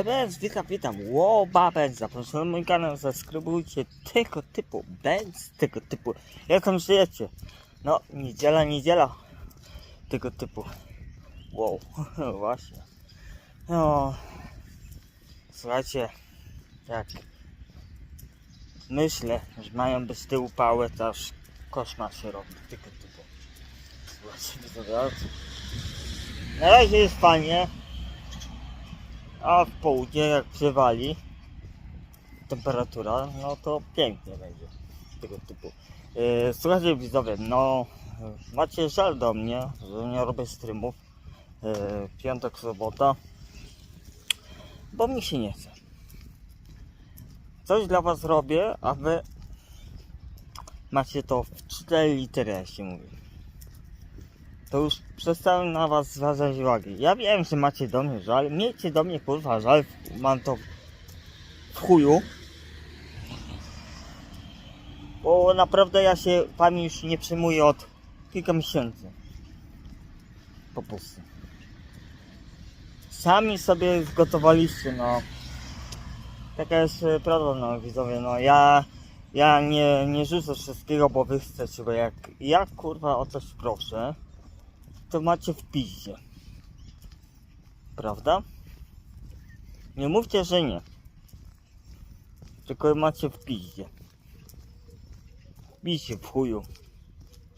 BBS, witam, witam. Ło, babes, zapraszam na mój kanał, zaskrybujcie tego typu, bez tego typu. Jak tam żyjecie? No, niedziela, niedziela. Tego typu. Wow, właśnie. No, słuchajcie, jak myślę, że mają być te upały, to aż koszmar się robi. Tego typu. Słuchajcie, widzowie, na razie jest fajnie. A w południe jak przywali temperatura, no to pięknie będzie tego typu. Yy, słuchajcie widzowie, no macie żal do mnie, że nie robię streamów yy, piątek, sobota, bo mi się nie chce. Coś dla was robię, a wy macie to w cztery litery, jak się mówi to już przestałem na was zwracać uwagi. Ja wiem, że macie do mnie żal. Miejcie do mnie kurwa żal. Mam to w chuju. Bo naprawdę ja się wami już nie przejmuję od kilka miesięcy. Po prostu. Sami sobie zgotowaliście, no. Taka jest e, prawda, no widzowie, no ja ja nie, nie rzucę wszystkiego, bo wy chcecie, bo jak ja kurwa o coś proszę, to macie w piździe. Prawda? Nie mówcie, że nie. Tylko macie w piździe. Bijcie w chuju.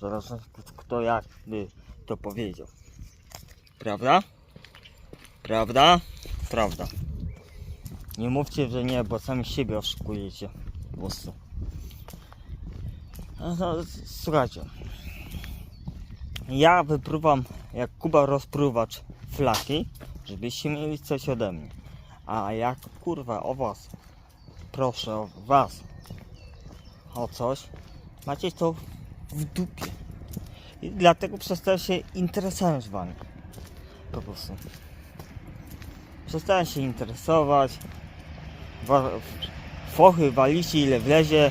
Zaraz kto jak by to powiedział. Prawda? Prawda? Prawda. Nie mówcie, że nie, bo sami siebie oszukujecie. Po. No, no, słuchajcie. Ja wypruwam jak Kuba rozpruwacz flaki, żebyście mieli coś ode mnie. A jak kurwa o was, proszę o was o coś, macie to w dupie. I dlatego przestałem się interesować wami. Po prostu. Przestałem się interesować. Wa- Fochy walicie ile wlezie.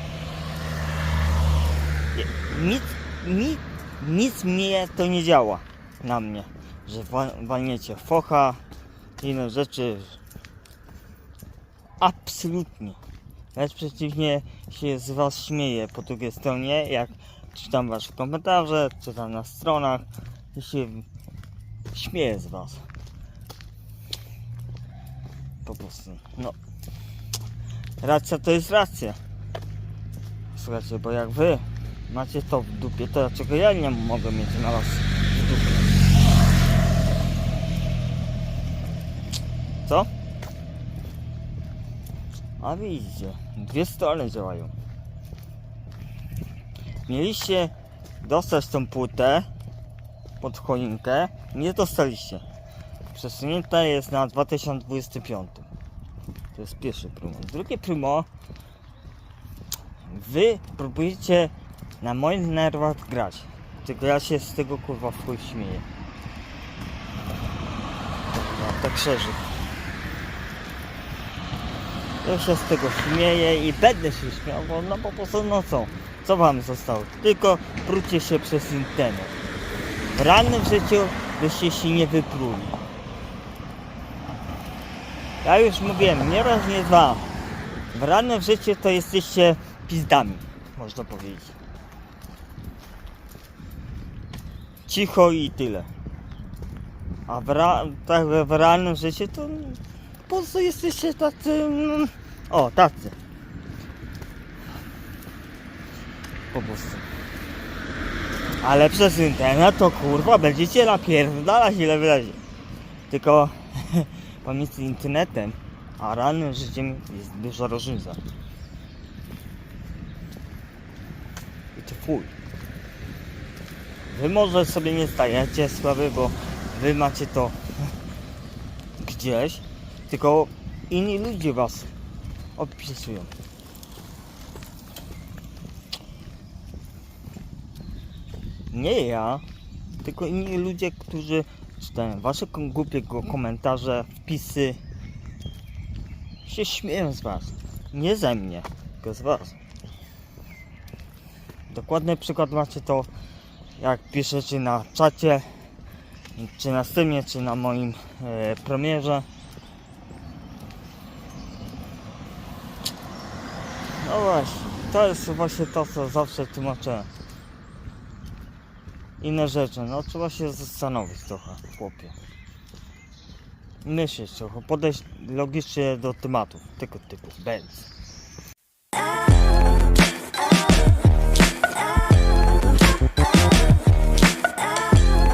Nic, nic nic mnie to nie działa na mnie, że wa- walniecie focha, inne rzeczy. Absolutnie. Lecz przeciwnie się z was śmieję po drugiej stronie, jak czytam wasze komentarze, czytam na stronach i się śmieję z was. Po prostu, no. Racja to jest racja. Słuchajcie, bo jak wy macie to w dupie, to dlaczego ja nie mogę mieć na was w dupie? Co? A widzicie, dwie strony działają. Mieliście dostać tą płytę pod choinkę, nie dostaliście. Przesunięta jest na 2025. To jest pierwszy prymo. Drugie prymo, wy próbujecie na moich nerwach grać. Tylko ja się z tego kurwa w chuj śmieję. Tak szczerze. Ja się z tego śmieję i będę się śmiał, bo no po prostu no co? Co wam zostało? Tylko prucie się przez internet. W realnym życiu byście się nie wypruli. Ja już mówiłem, nie raz, nie dwa. W realnym życiu to jesteście pizdami, można powiedzieć. Cicho i tyle. A w, ra- tak w realnym życiu to po prostu jesteście tacy. mm, O, tacy. Po prostu. Ale przez internet to kurwa będziecie napierdalać ile wylezie. Tylko pomiędzy internetem a realnym życiem jest duża różnica. I to fuj. Wy może sobie nie stajecie sławy, bo wy macie to gdzieś, tylko inni ludzie was opisują. Nie ja, tylko inni ludzie, którzy czytają wasze głupie komentarze, wpisy, się śmieją z was. Nie ze mnie, tylko z was. Dokładny przykład macie to jak piszecie na czacie, czy na Steamie, czy na moim e, premierze. No właśnie, to jest właśnie to, co zawsze tłumaczę. Inne rzeczy, no trzeba się zastanowić trochę, chłopie. Myśleć trochę, podejść logicznie do tematów, tego typu, bez.